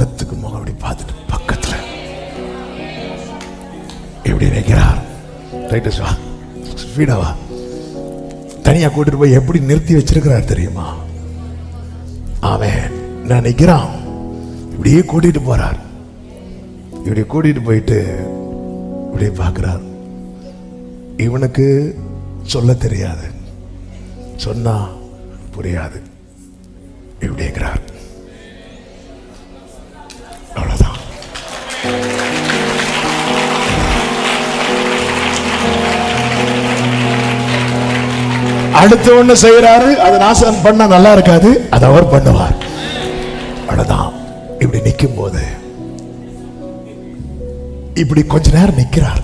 முகத்துக்கு முகம் அப்படி பார்த்துட்டு பக்கத்துல. எப்படி நினைக்கிறார்? ரைட்டு வா. ஸ்பீடாவா தனியாக கூட்டிட்டு போய் எப்படி நிறுத்தி வச்சிருக்கிறார் தெரியுமா? அவன் நான் நிற்கிறான் இப்படியே கூட்டிட்டு போறார். இப்படி கூட்டிட்டு போயிட்டு இப்படியே பார்க்குறார். இவனுக்கு சொல்ல தெரியாது. சொன்னா புரியாது. இப்படிங்கிறார் அடுத்து ஒண்ணு செய்யறாரு அதை நாசம் பண்ண நல்லா இருக்காது. அதை அவர் பண்ணுவார். அவ்வளவுதான். இப்படி நிற்கும் போது இப்படி கொஞ்ச நேரம் நிற்கிறார்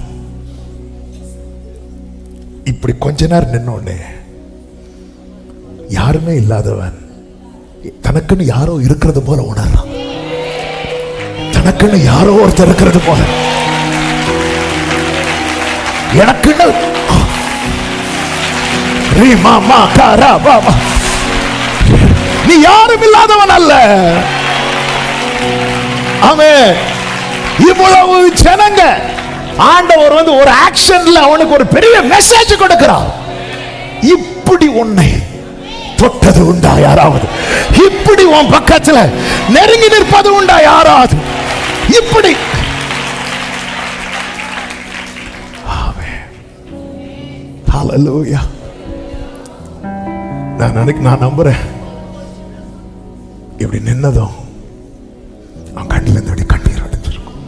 இப்படி கொஞ்ச நேரம் நின்னோடனே யாருமே இல்லாதவன் தனக்குன்னு யாரோ இருக்கிறது போல உணர்றான். தனக்குன்னு யாரோ ஒருத்தர் இருக்கிறது போல. எனக்குன்னு நீ யாரும் இல்லாதவன் அல்ல. அவன் இவ்வளவு ஜனங்க ஆண்டவர் வந்து ஒரு ஆக்ஷன்ல அவனுக்கு ஒரு பெரிய மெசேஜ் கொடுக்கிறான் இப்படி உன்னை தொட்டது உண்டா யாராவது? இப்படி உன் பக்கத்துல நெருங்கி நிற்பது உண்டா யாராவது? இப்படி. Hallelujah. நான் நினைக்க நான் நம்புறேன். இப்படி நின்னதும் அவன் கண்ணில் இருந்து அப்படி கண்ணீர் அடைஞ்சிருக்கும்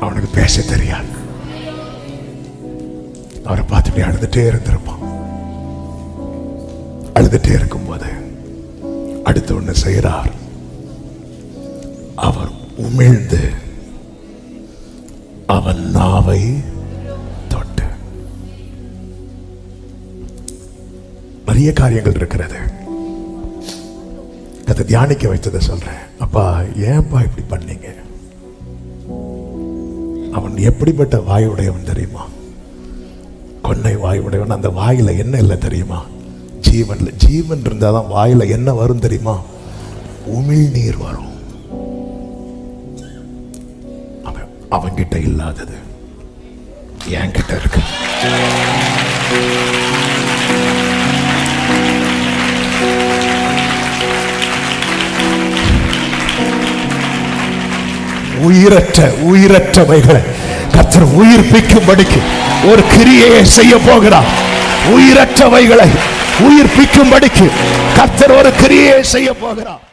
அவனுக்கு பேச தெரியாது. அவரை பார்த்து இப்படி அழுதுட்டே இருந்திருப்பான். அழுதுட்டே இருக்கும்போது அடுத்து ஒண்ணு செய்கிறார் அவர் உமிழ்ந்து அவன் நாவை நிறைய காரியங்கள் இருக்கிறது. அதை தியானிக்க வைத்ததை சொல்றேன். அப்பா ஏன்ப்பா இப்படி பண்ணீங்க? அவன் எப்படிப்பட்ட வாயுடையவன் தெரியுமா? கொன்னை வாயுடையவன். அந்த வாயில என்ன இல்லை தெரியுமா? ஜீவன்ல ஜீவன் இருந்தால் தான் வாயில என்ன வரும் தெரியுமா? உமிழ் நீர் வரும். அவன் அவன்கிட்ட இல்லாதது என்கிட்ட இருக்கு. உயிரற்ற உயிரற்றவைகளை கத்தர் உயிர்ப்பிக்கும்படிக்கு ஒரு கிரியையை செய்ய போகிறார் உயிரற்றவைகளை உயிர்ப்பிக்கும்படிக்கு கத்தர் ஒரு கிரியையை செய்ய போகிறார்